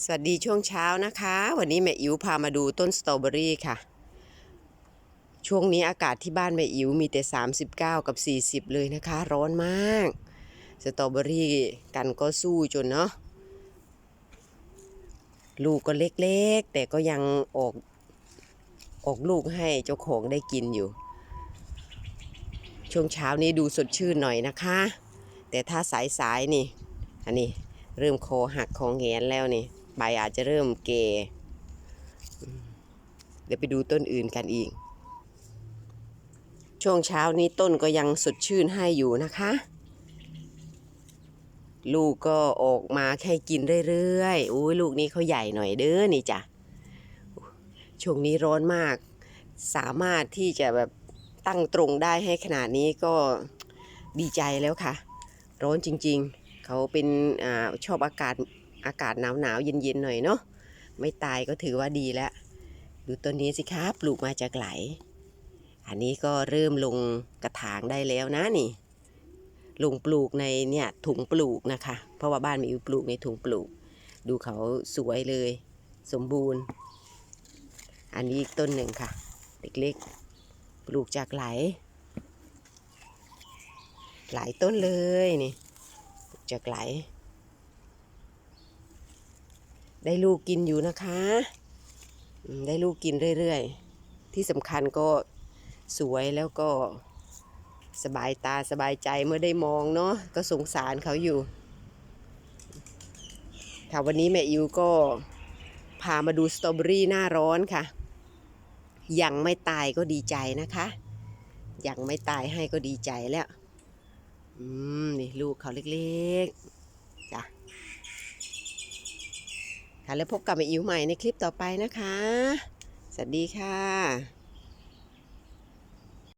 สวัสดีช่วงเช้านะคะ วันนี้แม่อิ๋วพามาดูต้นสตรอเบอรี่ค่ะ ช่วงนี้อากาศที่บ้านแม่อิ๋วมีแต่ 39 กับ 40 เลยนะคะ ร้อนมาก สตรอเบอรี่กันก็สู้จนเนาะลูกก็เล็กๆ แต่ก็ยังออกออกลูกให้เจ้าของได้กินอยู่ ช่วงเช้านี้ดูสดชื่นหน่อยนะคะ แต่ถ้าสายๆนี่ อันนี้เริ่มคอหักคอแงนแล้วนี่ ใบอาจจะเริ่มเกเดี๋ยวไปดูต้นอื่นกันอีก ช่วงเช้านี้ต้นก็ยังสดชื่นให้อยู่นะคะ ลูกก็ออกมาแค่กินเรื่อยๆอุ้ยลูกนี้เขาใหญ่หน่อยเด้อนี่จ้ะช่วงนี้ร้อนมาก สามารถที่จะแบบตั้งตรงได้ให้ขนาดนี้ก็ดีใจแล้วค่ะ ร้อนจริงๆ เขาเป็นอชอบอากาศ อากาศหนาวหนาวๆเย็นเย็นๆหน่อยเนาะไม่ตายก็ถือว่าดีแล้ว ดูต้นนี้สิครับปลูกมาจากไหล อันนี้ก็เริ่มลงกระถางได้แล้วนะนี่ ลงปลูกในเนี่ยถุงปลูกนะคะ เพราะว่าบ้านมีปลูกในถุงปลูก ดูเขาสวยเลย สมบูรณ์ อันนี้อีกต้นหนึ่งค่ะ เล็กๆ ปลูกจากไหล หลายต้นเลยนี่จากไหล ได้ลูกกินอยู่นะคะ ได้ลูกกินเรื่อยๆ ที่สำคัญก็สวยแล้วก็สบายตาสบายใจเมื่อได้มองเนาะก็สงสารเขาอยู่ค่ะวันนี้แม่อิวก็พามาดูสตรอเบอรี่หน้าร้อนค่ะ ยังไม่ตายก็ดีใจนะคะ ยังไม่ตายให้ก็ดีใจแล้ว อืม นี่ลูกเขาเล็กๆ จ้ะ ค่ะแล้วพบกับอิ๋วใหม่ในคลิปต่อไปนะคะ สวัสดีค่ะ